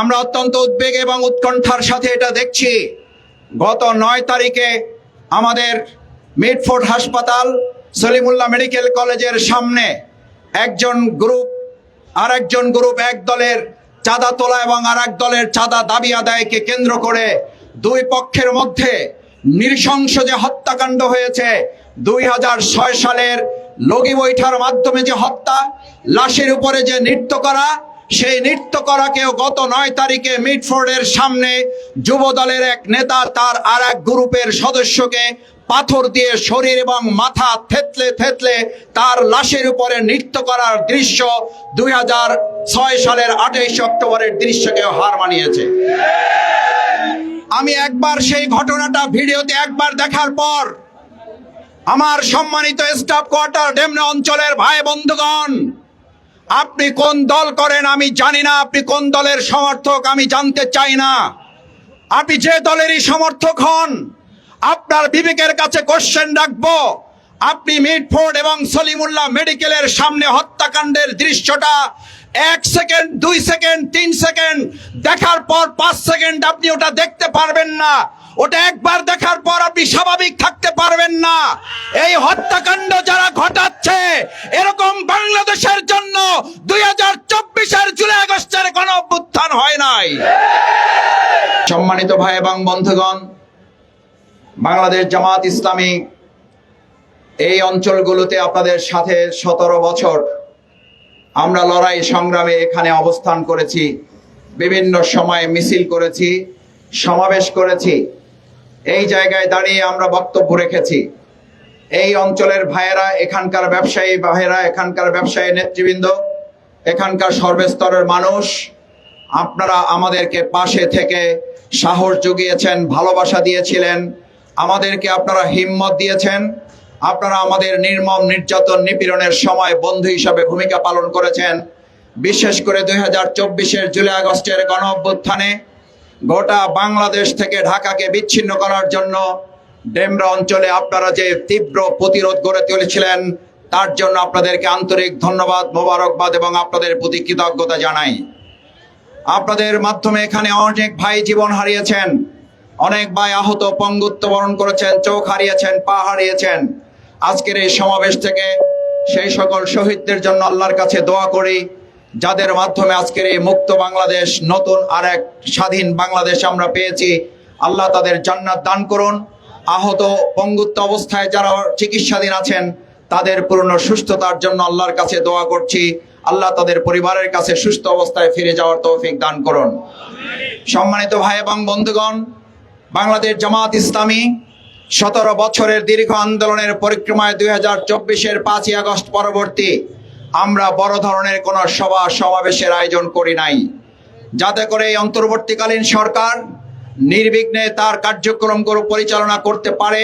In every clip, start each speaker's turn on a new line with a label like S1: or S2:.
S1: আমরা অত্যন্ত উদ্বেগ এবং উৎকণ্ঠার সাথে এটা দেখছি। গত নয় তারিখে আমাদের মিডফোর্ড হাসপাতাল সলিমুল্লাহ মেডিকেল কলেজের সামনে একজন গ্রুপ আর একজন গ্রুপ এক দলের চাঁদা তোলা এবং আর এক দলের চাঁদা দাবি আদায়কে কেন্দ্র করে দুই পক্ষের মধ্যে নৃশংস যে হত্যাকাণ্ড হয়েছে, দুই হাজার ছয় সালের লগি বৈঠার মাধ্যমে যে হত্যা, লাশের উপরে যে নৃত্য করা সেই নৃত্য করাকেও গত নয় তারিখে মিডফোর্ডের সামনে যুব দলের এক নেতা তার আর এক গ্রুপের সদস্যকে পাথর দিয়ে শরীর এবং মাথা থেতলে থেতলে তার লাশের উপরে নৃত্য করার দৃশ্য দুই হাজার ছয় সালের আঠাইশ অক্টোবরের দৃশ্যকে হার মানিয়েছে। আমি একবার সেই ঘটনাটা ভিডিওতে একবার দেখার পর আমার সম্মানিত স্টাফ কোয়ার্টার ডেমনা অঞ্চলের ভাই বন্ধুগণ আপনি কোন দল করেন আমি জানি না। আপনি কোন দলের সমর্থক আমি জানতে চাই না। আপনি যে দলেরই সমর্থক হন, আপনার বিবেকের কাছে কোশ্চেন রাখব। আপনি মিডফোর্ড এবং সলিমুল্লাহ মেডিকেলের সামনে হত্যাকাণ্ডের দৃশ্যটা এক সেকেন্ড, দুই সেকেন্ড, তিন সেকেন্ড, দেখার পর পাঁচ সেকেন্ড আপনি ওটা দেখতে পারবেন না। ওটা একবার দেখার পর আপনি স্বাভাবিক থাকতে পারবেন না। এই হত্যাকাণ্ড যারা ঘটাচ্ছে, এরকম বাংলাদেশের জন্য দুই হাজার চব্বিশের জুলাই আগস্টের গণ অভ্যুত্থান হয় নাই। সম্মানিত ভাই এবং বন্ধুগণ, বাংলাদেশ জামাত ইসলামী এই অঞ্চলগুলোতে আপনাদের সাথে সতেরো বছর আমরা লড়াই সংগ্রামে এখানে অবস্থান করেছি, বিভিন্ন সময়ে মিছিল করেছি, সমাবেশ করেছি। এই জায়গায় দাঁড়িয়ে আমরা বক্তব্য রেখেছি। এই অঞ্চলের ভাইয়েরা, এখানকার ব্যবসায়ী ভাইয়েরা, এখানকার ব্যবসায়ী নেতৃবৃন্দ, এখানকার সর্বস্তরের মানুষ, আপনারা আমাদেরকে পাশে থেকে সাহস জুগিয়েছেন, ভালোবাসা দিয়েছিলেন, আমাদেরকে আপনারা হিম্মত দিয়েছেন, আপনারা আমাদের নির্মম নির্যাতন নিপীড়নের সময় বন্ধু হিসাবে ভূমিকা পালন করেছেন। বিশেষ করে দুই হাজার চব্বিশের জুলাই আগস্টের গণ অভ্যুত্থানে গোটা বাংলাদেশ থেকে ঢাকাকে বিচ্ছিন্ন করার জন্য ডেমরা অঞ্চলে আপনারা যে তীব্র প্রতিরোধ গড়ে তুলেছিলেন, তার জন্য আপনাদেরকে আন্তরিক ধন্যবাদ, মোবারকবাদ এবং আপনাদের প্রতি কৃতজ্ঞতা জানাই। আপনাদের মাধ্যমে এখানে অনেক ভাই জীবন হারিয়েছেন, অনেক ভাই আহত, পঙ্গুত্ব বরণ করেছেন, চোখ হারিয়েছেন, পা হারিয়েছেন। আজকের এই সমাবেশ থেকে সেই সকল শহীদদের জন্য আল্লাহর কাছে দোয়া করি। যাদের মাধ্যমে আজকের এই মুক্ত বাংলাদেশ, নতুন আর এক স্বাধীন বাংলাদেশ আমরা পেয়েছি, আল্লাহ তাদের জান্নাত দান করুন। আহত পঙ্গুত্ব অবস্থায় যারা চিকিৎসাধীন আছেন, তাদের পূর্ণ সুস্থতার জন্য আল্লাহর কাছে দোয়া করছি। আল্লাহ তাদের পরিবারের কাছে সুস্থ অবস্থায় ফিরে যাওয়ার তৌফিক দান করুন। সম্মানিত ভাই এবং বন্ধুগণ, বাংলাদেশ জামাত ইসলামী সতেরো বছরের দীর্ঘ আন্দোলনের পরিক্রমায় দুই হাজার চব্বিশের পাঁচই আগস্ট পরবর্তী আমরা বড় ধরনের কোনো সভা সমাবেশের আয়োজন করি নাই। যাতে করে এই অন্তর্বর্তীকালীন সরকার নির্বিঘ্নে তার কার্যক্রমগুলো পরিচালনা করতে পারে,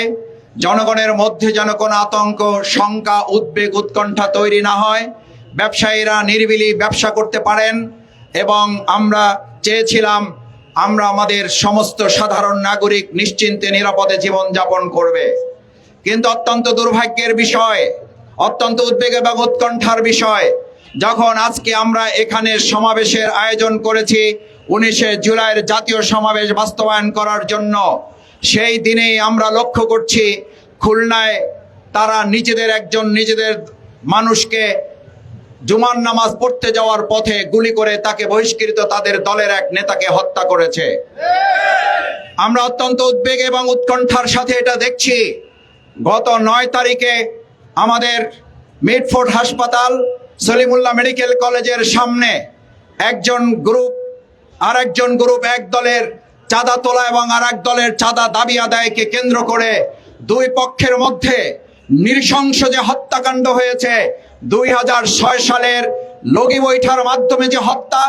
S1: জনগণের মধ্যে যেন কোনো আতঙ্ক, শঙ্কা, উদ্বেগ, উৎকণ্ঠা তৈরি না হয়, ব্যবসায়ীরা নির্বিলি ব্যবসা করতে পারেন এবং আমরা চেয়েছিলাম আমরা আমাদের সমস্ত সাধারণ নাগরিক নিশ্চিন্তে নিরাপদে জীবন যাপন করবে। কিন্তু অত্যন্ত দুর্ভাগ্যের বিষয় অত্যন্ত উদ্বেগ এবং উৎকণ্ঠার বিষয়। যখন আজকে আমরা এখানে সমাবেশের আয়োজন করেছি, উনিশে জুলাইয়ের জাতীয় সমাবেশ বাস্তবায়ন করার জন্য, সেই দিনেই আমরা লক্ষ্য করছি, খুলনায় তারা নিজেদের একজন নিজেদের মানুষকে জুমার নামাজ পড়তে যাওয়ার পথে গুলি করে তাকে বহিষ্কৃত তাদের দলের এক নেতাকে হত্যা করেছে। আমরা অত্যন্ত উদ্বেগ এবং উৎকণ্ঠার সাথে এটা দেখছি। গত নয় তারিখে আমাদের মিডফোর্ড হাসপাতাল সলিমুল্লাহ মেডিকেল কলেজের সামনে একজন গ্রুপ আর একজন গ্রুপ এক দলের চাঁদা তোলা এবং আর এক দলের চাঁদা দাবি আদায়কে কেন্দ্র করে দুই পক্ষের মধ্যে নৃশংস যে হত্যাকাণ্ড হয়েছে, দুই হাজার ছয় সালের লগি বৈঠার মাধ্যমে যে হত্যা,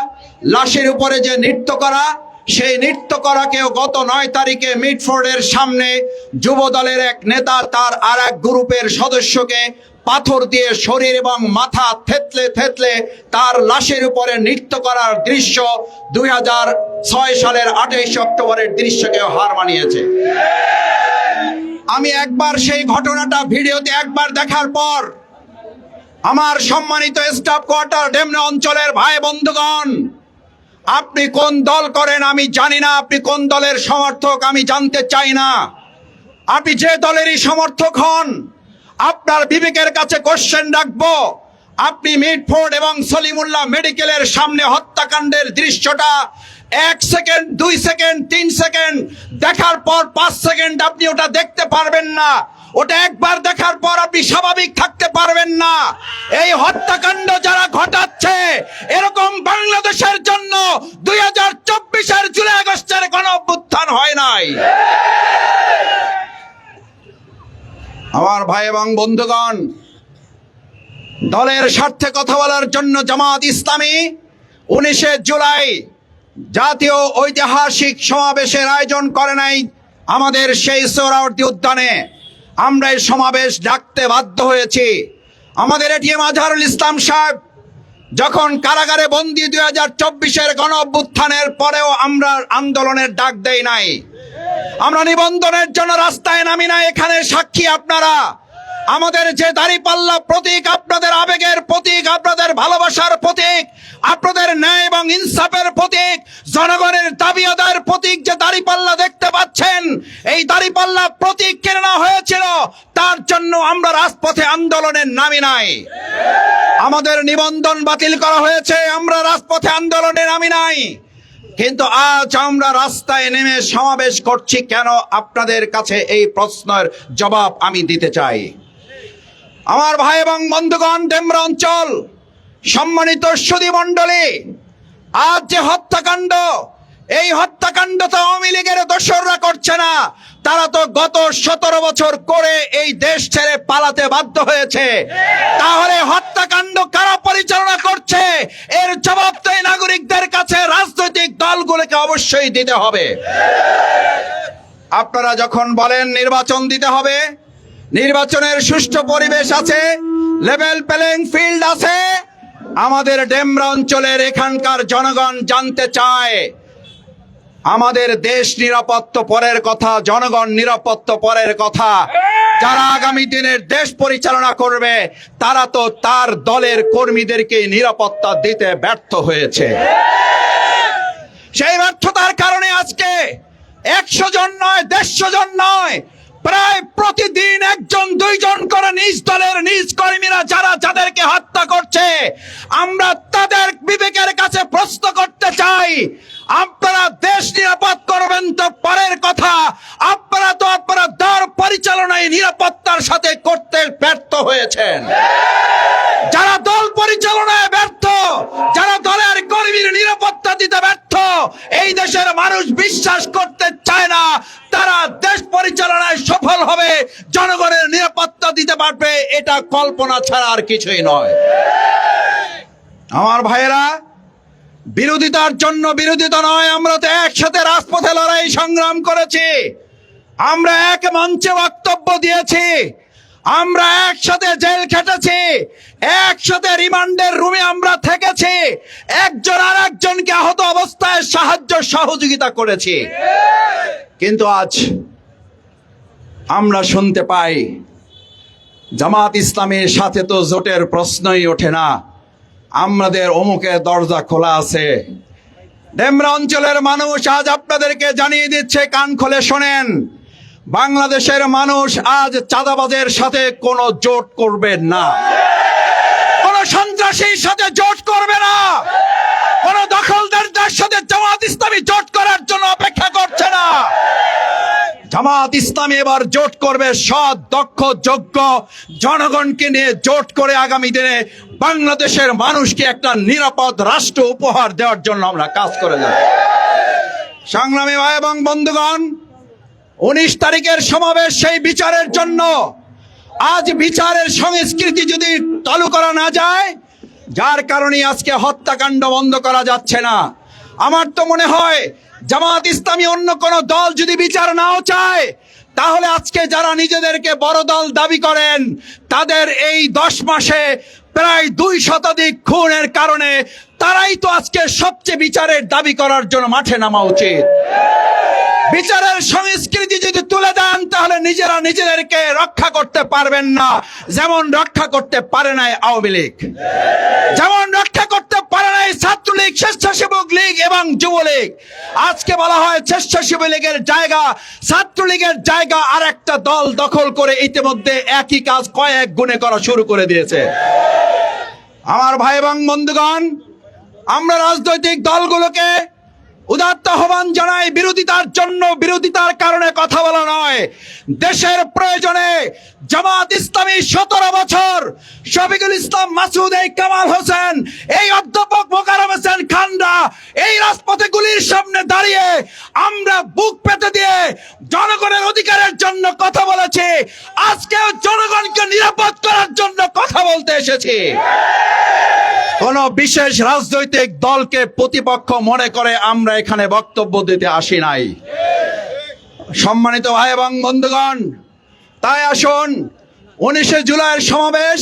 S1: লাশের উপরে যে নৃত্য করা সেই নৃত্য করাকেও গত নয় তারিখে মিডফোর্ডের সামনে যুব দলের এক নেতা তার আর এক গ্রুপের সদস্যকে পাথর দিয়ে শরীর এবং মাথা থেতলে থেতলে তার লাশের উপরে নৃত্য করার দৃশ্য দুই হাজার ছয় সালের আঠাইশ অক্টোবরের দৃশ্যকে হার মানিয়েছে। আমি একবার সেই ঘটনাটা ভিডিওতে একবার দেখার পর আমার সম্মানিত স্টাফ কোয়ার্টার ডেমনা অঞ্চলের ভাই বন্ধুগণ আপনি কোন দল করেন আমি জানি না। আপনি কোন দলের সমর্থক আমি জানতে চাই না। আপনি যে দলেরই সমর্থক হন, আপনার বিবেকের কাছে কোশ্চেন রাখব। আপনি মিটফোর্ড এবং সলিমুল্লাহ মেডিকেলের সামনে হত্যাকাণ্ডের দৃশ্যটা এক সেকেন্ড, দুই সেকেন্ড, তিন সেকেন্ড, দেখার পর পাঁচ সেকেন্ড আপনি ওটা দেখতে পারবেন না। ওটা একবার দেখার পর আপনি স্বাভাবিক থাকতে পারবেন না। এই হত্যাকাণ্ড যারা ঘটাচ্ছে, এরকম বাংলাদেশের জন্য দুই হাজার চব্বিশের জুলাই আগস্টের গণ অভ্যুত্থান হয় নাই। আমার ভাই এবং বন্ধুগণ, দলের স্বার্থে কথা বলার জন্য জামাত ইসলামী উনিশে জুলাই জাতীয় ঐতিহাসিক সমাবেশের আয়োজন করে নাই আমাদের সেই সোহরাওয়ার্দী উদ্যানে। আমরা এই সমাবেশ ডাকতে বাধ্য হয়েছি। আমাদের এটিএম আজহারুল ইসলাম সাহেব, যখন কারাগারে বন্দি দুই হাজার চব্বিশের গণ অভ্যুত্থানের পরেও আমরা আন্দোলনের ডাক দেই নাই। আমরা নিবন্ধনের জন্য রাস্তায় নামি না এখানে সাক্ষী আপনারা। আমাদের যে দাড়িপাল্লা প্রতীক, আপনাদের আবেগের প্রতীক, আপনাদের ভালোবাসার প্রতীক, আপনাদের ন্যায় এবং ইনসাফের প্রতীক, জনগণের দাবি আদায়ের প্রতীক যে দাড়িপাল্লা দেখতে পাচ্ছেন, এই দাড়িপাল্লা প্রতীক কেনা হয়েছিল, তার জন্য আমরা রাজপথে আন্দোলনের নামি নাই। আমাদের নিবন্ধন বাতিল করা হয়েছে, আমরা রাজপথে আন্দোলনে নামি নাই। কিন্তু আজ আমরা রাস্তায় নেমে সমাবেশ করছি কেন? আপনাদের কাছে এই প্রশ্নের জবাব আমি দিতে চাই। আমার ভাই এবং বন্ধুগণ, ডেমরা অঞ্চল, সম্মানিত সুদী মণ্ডলী, আজ যে হত্যাকাণ্ড, এই হত্যাকাণ্ড তো আওয়ামী লীগের দোসররা করছে না। তারা তো গত সতেরো বছর করে এই দেশ ছেড়ে পালাতে বাধ্য হয়েছে। তাহলে হত্যাকাণ্ড কারা পরিচালনা করছে? এর জবাব তো নাগরিকদের কাছে রাজনৈতিক দলগুলোকে অবশ্যই দিতে হবে। আপনারা যখন বলেন নির্বাচন দিতে হবে নির্বাচনের সুষ্ঠু পরিবেশ আছে লেভেল প্লেইং ফিল্ড আছে। আমাদের ডেমরা অঞ্চলের এখানকার জনগণ জানতে চায়, আমাদের দেশ নিরাপত্ত পরের কথা, জনগণ নিরাপত্ত পরের কথা। যারা আগামী দিনের দেশ পরিচালনা করবে, তারা তো তার দলের কর্মীদেরকে নিরাপত্তা দিতে ব্যর্থ হয়েছে। সেই ব্যর্থতার কারণে আজকে একশো জন নয়, দেড়শো জন নয় প্রায় প্রতিদিন একজন, দুইজন করে নিজ দলের নিজ কর্মীরা যারা যাদেরকে হত্যা করছে, আমরা তাদের বিবেকের কাছে প্রশ্ন করতে চাই আপনারা দেশ নিরাপদ করবেন তো পরের কথা। আপনারা তো আপনারা দর পরিচালনায় নিরাপত্তার সাথে করতে ব্যর্থ হয়েছেন। যারা দল পরিচালনায় ব্যর্থ, যারা দলের কর্মীর নিরাপত্তা দিতে ব্যর্থ, এই দেশের মানুষ বিশ্বাস করতে চায় না। তারা দেশ পরিচালনায় সফল হবে, জনগণের নিরাপত্তা দিতে পারবে, এটা কল্পনা ছাড়া আর কিছুই নয়। আমার ভাইয়েরা বিরোধিতার জন্য বিরোধিতা নয়, আমরা তো একসাথে রাজপথে লড়াই সংগ্রাম করেছি। আমরা এক মঞ্চে বক্তব্য দিয়েছি। আমরা একসাথে জেল খেটেছি। একসাথে রিমান্ডের রুমে আমরা থেকেছি। একজন আর একজনকে আহত অবস্থায় সাহায্য সহযোগিতা করেছি। কিন্তু আজ আমরা শুনতে পাই, জামাত ইসলামের সাথে তো জোটের প্রশ্নই ওঠে না। আমাদের অমুকের দরজা খোলা আছে। ডেমরা অঞ্চলের মানুষ আজ আপনাদেরকে জানিয়ে দিচ্ছে, কান খোলে শোনেন। বাংলাদেশের মানুষ আজ চাঁদাবাজের সাথে কোন জোট করবে না। কোন সন্ত্রাসীর সাথে জোট করবে না। কোন দখলদারদের সাথে জামাত ইসলামী জোট করার জন্য অপেক্ষা করছে না জামাত ইসলামী এবার জোট করবে। সৎ, দক্ষ, যোগ্য জনগণকে নিয়ে জোট করে আগামী দিনে বাংলাদেশের মানুষকে একটা নিরাপদ রাষ্ট্র উপহার দেওয়ার জন্য আমরা কাজ করে যাব। সংগ্রামী ভাই এবং বন্ধুগণ, উনিশ তারিখের সমাবেশ সেই বিচারের জন্য। আজ বিচারের সংস্কৃতি যদি চালু করা না যায়, যার কারণে আজকে হত্যাকাণ্ড বন্ধ করা যাচ্ছে না। আমার তো মনে হয় জামাত ইসলামী অন্য কোন দল যদি বিচার নাও চায়, তাহলে আজকে যারা নিজেদেরকে বড় দল দাবি করেন, তাদের এই দশ মাসে প্রায় দুই শতাধিক খুনের কারণে তারাই তো আজকে সবচেয়ে বিচারের দাবি করার জন্য মাঠে নামা উচিত। বিচারের সংস্কৃতি যদি তুলে দেন, তাহলে নিজেরা নিজেদেরকে রক্ষা করতে পারবেন না। যেমন রক্ষা করতে পারে নাই আওয়ামী লীগ। যেমন রক্ষা করতে পারে নাই ছাত্রলীগ, স্বেচ্ছাসেবক লীগ এবং যুবলীগ। আজকে বলা হয় স্বেচ্ছাসেবক লীগের জায়গা, ছাত্রলীগের জায়গা আর একটা দল দখল করে ইতিমধ্যে একই কাজ কয়েক গুণে করা শুরু করে দিয়েছে। আমার ভাই এবং বন্ধুগণ, আমরা রাজনৈতিক দলগুলোকে উদাত্ত আহ্বান জানাই বিরোধিতার জন্য, বিরোধিতার কারণে কথা বলা নয়। দেশের প্রয়োজনে জামাত ইসলামী সতেরো বছর শফিকুল ইসলাম মাসুদ, এই কামাল হোসেন, এই অধ্যাপক মোকারম হোসেন খান্ডা এই রাজপথে গুলির সামনে দাঁড়িয়ে আমরা বুক পেতে দিয়ে জনগণের অধিকারের জন্য কথা বলেছি। আজকেও জনগণকে নিরাপদ করার জন্য কথা বলতে এসেছি। কোন বিশেষ রাজনৈতিক দলকে প্রতিপক্ষ মনে করে আমরা এখানে বক্তব্য দিতে আসি নাই। সম্মানিত ভাই এবং বন্ধুগণ, তাই আসুন, উনিশে জুলাইয়ের সমাবেশ,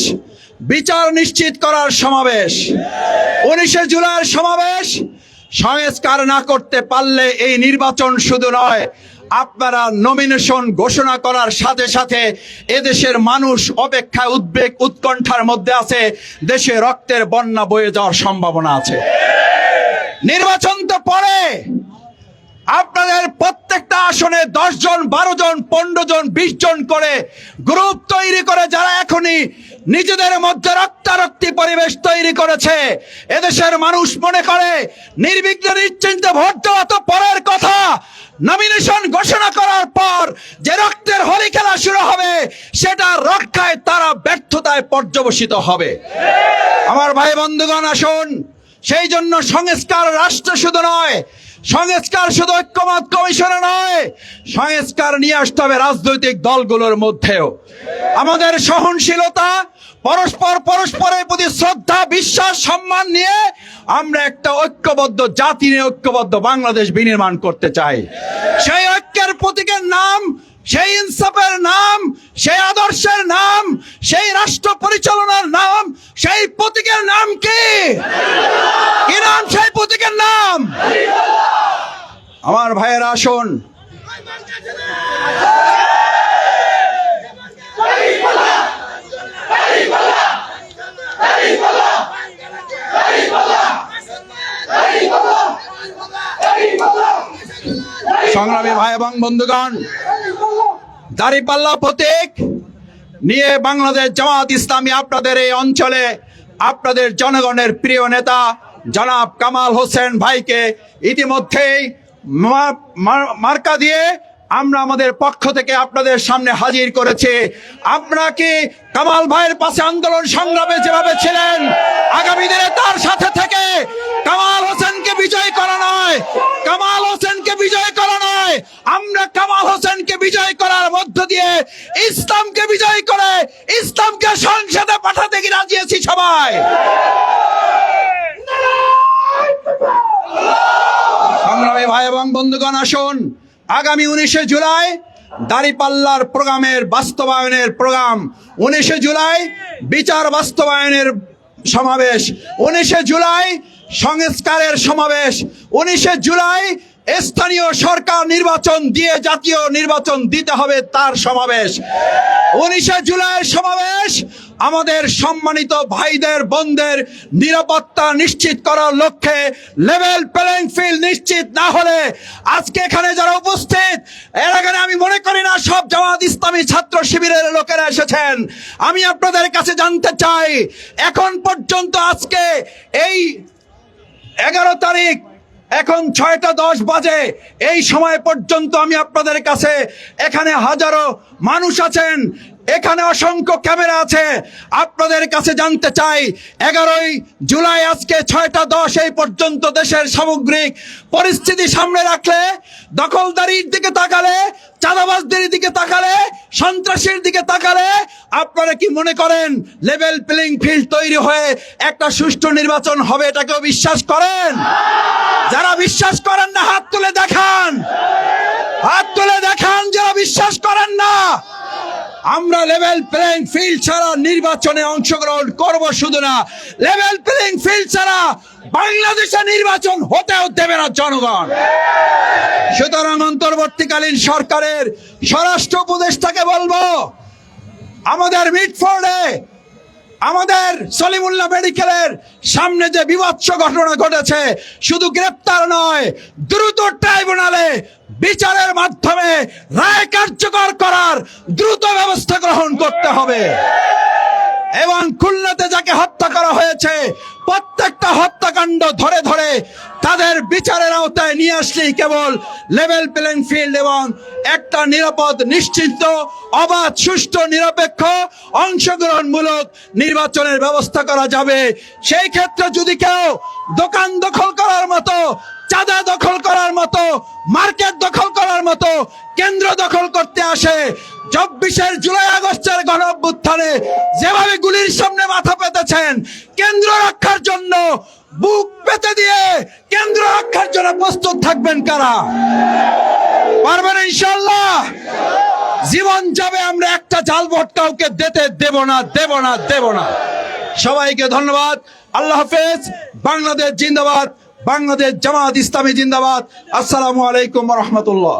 S1: বিচার নিশ্চিত করার সমাবেশ। উনিশে জুলাইয়ের সমাবেশ সংস্কার না করতে পারলে এই নির্বাচন শুধু নয় আপনারা নমিনেশন ঘোষণা করার সাথে সাথে এদেশের মানুষ অপেক্ষা উদ্বেগ, উৎকণ্ঠার মধ্যে আছে। দেশে রক্তের বন্যা বয়ে যাওয়ার সম্ভাবনা আছে। নির্বাচন তো পরে। আপনাদের প্রত্যেকটা আসনে দশ জন, বারো জন, পনেরো জন, বিশ জন করে গ্রুপ তৈরি করে যারা এখনই নিজেদের মধ্যে রক্তারক্তি পরিবেশ তৈরি করেছে। এদেশের মানুষ মনে করে, নির্বিঘ্ন নিশ্চিন্তে ভোট দেওয়া তো পরের কথা। নমিনেশন ঘোষণা করার পর যে রক্তের হোলি খেলা শুরু হবে, সেটা রক্ষায় তারা ব্যর্থতায় পর্যবসিত হবে। আমার ভাই বন্ধুগণ, আসুন। সেই জন্য সংস্কার রাষ্ট্র শুধু নয়, সংস্কার শুধু ঐক্যমত কমিশনে নয়, সংস্কার নিয়ে আসতে হবে রাজনৈতিক দলগুলোর মধ্যেও। আমাদের সহনশীলতা পরস্পর পরস্পরের প্রতি শ্রদ্ধা, বিশ্বাস, সম্মান নিয়ে আমরা একটা ঐক্যবদ্ধ জাতি নিয়ে ঐক্যবদ্ধ বাংলাদেশ বিনির্মাণ করতে চাই। সেই ঐক্যের প্রতীকের নাম, সেই ইনসাফের নাম, সেই আদর্শের নাম, সেই রাষ্ট্র পরিচালনার নাম, সেই প্রতীকের নাম কি? কি নাম সেই প্রতীকের নাম? আমার ভাইয়েরা, আসুন। সংগ্রামী ভাই এবং বন্ধুগণ, দাড়িপাল্লা প্রতীক নিয়ে বাংলাদেশ জামাত ইসলামী আপনাদের এই অঞ্চলে আপনাদের জনগণের প্রিয় নেতা জনাব কামাল হোসেন ভাইকে ইতিমধ্যেই মার্কা দিয়ে আমরা আমাদের পক্ষ থেকে আপনাদের সামনে হাজির করেছি। আপনারা কি কামাল ভাইয়ের পাশে আন্দোলন সংগ্রামে যেভাবে ছিলেন, আগামী দিনে তার সাথে থেকে কামাল হোসেনকে বিজয় করা নয়, কামাল হোসেনকে বিজয় করা নয়, আমরা কামাল হোসেনকে বিজয় করার মধ্য দিয়ে ইসলামকে বিজয় করে ইসলামকে সংসদে পাঠাতে কি রাজি সবাই। সংগ্রামী ভাই এবং বন্ধুগণ, আসুন। আগামী উনিশে জুলাই দাঁড়িপাল্লার প্রোগ্রামের বাস্তবায়নের প্রোগ্রাম। উনিশে জুলাই বিচার বাস্তবায়নের সমাবেশ। উনিশে জুলাই সংস্কারের সমাবেশ। উনিশে জুলাই স্থানীয় সরকার নির্বাচন দিয়ে জাতীয় নির্বাচন দিতে হবে তার সমাবেশ। উনিশে জুলাইয়ের সমাবেশ আমাদের সম্মানিত ভাইদের, বোনদের নিরাপত্তা নিশ্চিত করার লক্ষ্যে লেভেল প্লেইং ফিল্ড নিশ্চিত না হলে আজকে এখানে যারা উপস্থিত, এর আগে আমি মনে করি না সব জামাত ইসলামী ছাত্র শিবিরের লোকেরা এসেছেন। আমি আপনাদের কাছে জানতে চাই, এখন পর্যন্ত আজকে এই এগারো তারিখ এখন ছয়টা দশ বাজে। এই সময় পর্যন্ত আমি আপনাদের কাছে এখানে হাজারো মানুষ আছেন। এখানে অসংখ্য ক্যামেরা আছে। আপনাদের কাছে জানতে চাই, এগারোই জুলাই আজকে ছয়টা দশ এই পর্যন্ত দেশের সামগ্রিক পরিস্থিতি সামনে রাখলে, দখলদারির দিকে তাকালে, চাঁদাবাজদের দিকে তাকালে, সন্ত্রাসীর দিকে তাকালে, আপনারা কি মনে করেন লেভেল প্লেইং ফিল্ড তৈরি হয়ে একটা সুষ্ঠু নির্বাচন হবে এটাকেও বিশ্বাস করেন? যারা বিশ্বাস করেন না, হাত তুলে দেখান। হাত তুলে দেখান যারা বিশ্বাস আমরা লেভেল প্লেইং ফিল্ড ছাড়া নির্বাচনে অংশগ্রহণ করব শুধু না। লেভেল প্লেইং ফিল্ড ছাড়া বাংলাদেশে নির্বাচন হতেও দেবে না জনগণ। সুতরাং অন্তর্বর্তীকালীন সরকারের স্বরাষ্ট্র উপদেষ্টাকে বলব, আমাদের মিটফোর্ডে আমাদের সলিমুল্লাহ মেডিকেলের সামনে যে বিভৎস ঘটনা ঘটেছে, শুধু গ্রেপ্তার নয়, দ্রুত ট্রাইব্যুনালে বিচারের মাধ্যমে রায় কার্যকর করার দ্রুত ব্যবস্থা গ্রহণ করতে হবে। এবং খুলনাতে যাকে হত্যা করা হয়েছে প্রত্যেকটা হত্যাকাণ্ড ধরে ধরে তাদের বিচারের আওতায় নিয়ে আসলেই কেবল লেভেল প্লেইং ফিল্ড এবং একটা নিরাপদ, নিশ্চিন্ত, অবাধ, সুষ্ঠু, নিরপেক্ষ, অংশগ্রহণমূলক নির্বাচনের ব্যবস্থা করা যাবে। সেই ক্ষেত্রে যদি কেউ দোকান দখল করার মতো, চাঁদা দখল করার মতো, মার্কেট দখল করার মতো, কেন্দ্র দখল করতে আসে চব্বিশের জুলাই আগস্টের গণ অভ্যুত্থানে যেভাবে গুলির সামনে মাথা পেতেছেন, কেন্দ্র রক্ষার জন্য বুক পেতে দিয়ে কেন্দ্র রক্ষার জন্য প্রস্তুত থাকবেন কারা? পারবেন ইনশাল্লাহ জীবন যাবে, আমরা একটা জাল ভোট কাউকে দিতে দেব না দেব না দেব না। সবাইকে ধন্যবাদ। আল্লাহ হাফেজ। বাংলাদেশ জিন্দাবাদ। বাংলাদেশ জামাত ইসলামী জিন্দাবাদ। আসসালামু আলাইকুম রহমতুল্লাহ।